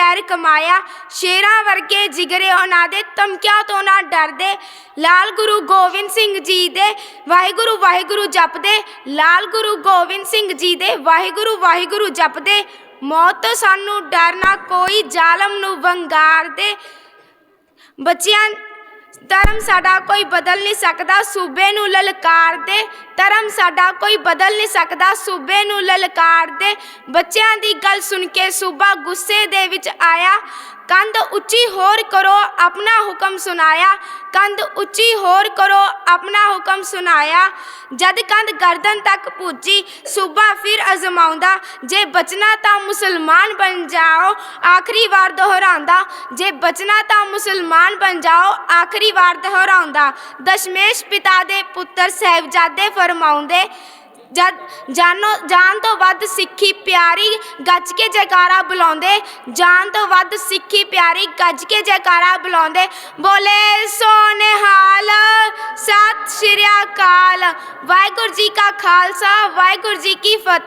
ਕਹਿਰ ਕਮਾਇਆ, ਸ਼ੇਰਾਂ ਵਰਗੇ ਜਿਗਰੇ ਉਹਨਾਂ ਦੇ, ਧਮਕਿਆਂ ਤੋਂ ਨਾ ਡਰਦੇ। ਲਾਲ ਗੁਰੂ ਗੋਬਿੰਦ ਸਿੰਘ ਜੀ ਦੇ ਵਾਹਿਗੁਰੂ ਵਾਹਿਗੁਰੂ ਜਪਦੇ। ਲਾਲ ਗੁਰੂ ਗੋਬਿੰਦ ਸਿੰਘ ਜੀ ਦੇ ਵਾਹਿਗੁਰੂ ਵਾਹਿਗੁਰੂ ਜਪਦੇ। ਮੌਤ ਤੋਂ ਸਾਨੂੰ ਡਰਨਾ, ਕੋਈ ਜ਼ਾਲਮ ਨੂੰ ਵੰਗਾਰ ਦੇ ਬੱਚਿਆਂ ਧਰਮ ਸਾਡਾ ਕੋਈ ਬਦਲ ਨਹੀਂ ਸਕਦਾ, ਸੂਬੇ ਨੂੰ ਲਲਕਾਰ ਦੇ। ਧਰਮ ਸਾਡਾ ਕੋਈ ਬਦਲ ਨਹੀਂ ਸਕਦਾ, ਸੂਬੇ ਨੂੰ ਲਲਕਾਰ ਦੇ। ਬੱਚਿਆਂ ਦੀ ਗੱਲ ਸੁਣ ਕੇ ਸੂਬਾ ਗੁੱਸੇ ਦੇ ਵਿੱਚ ਆਇਆ। ਕੰਧ ਉੱਚੀ ਹੋਰ ਕਰੋ, ਆਪਣਾ ਹੁਕਮ ਸੁਨਾਇਆ ਕੰਧ ਉੱਚੀ ਹੋਰ ਕਰੋ, ਆਪਣਾ ਹੁਕਮ ਸੁਨਾਇਆ ਜਦ ਕੰਧ ਗਰਦਨ ਤੱਕ ਪੁੱਜੀ, ਸੂਬਾ ਫਿਰ ਅਜ਼ਮਾਉਂਦਾ। ਜੇ ਬਚਣਾ ਤਾਂ ਮੁਸਲਮਾਨ ਬਣ ਜਾਓ, ਆਖਰੀ ਵਾਰ ਦੁਹਰਾਉਂਦਾ। ਜੇ ਬਚਣਾ ਤਾਂ ਮੁਸਲਮਾਨ ਬਣ ਜਾਓ, ਆਖਰੀ ਵਾਰ ਦੁਹਰਾਉਂਦਾ। ਦਸ਼ਮੇਸ਼ ਪਿਤਾ ਦੇ ਪੁੱਤਰ ਸਾਹਿਬਜ਼ਾਦੇ ਫਰਮਾਉਂਦੇ ਜਦ ਜਾਨੋ ਜਾਨ ਤੋਂ ਵੱਧ ਸਿੱਖੀ ਪਿਆਰੀ ਗੱਜ ਕੇ ਜੈਕਾਰਾ ਬੁਲਾਉਂਦੇ ਜਾਨ ਤੋਂ ਵੱਧ ਸਿੱਖੀ ਪਿਆਰੀ ਗੱਜ ਕੇ ਜੈਕਾਰਾ ਬੁਲਾਉਂਦੇ, ਬੋਲੇ ਸੋਨਿਹਾਲ ਸਤਿ ਸ਼੍ਰੀ ਅਕਾਲ, ਵਾਹਿਗੁਰੂ ਜੀ ਕਾ ਖਾਲਸਾ, ਵਾਹਿਗੁਰੂ ਜੀ ਕੀ ਫਤਿਹ।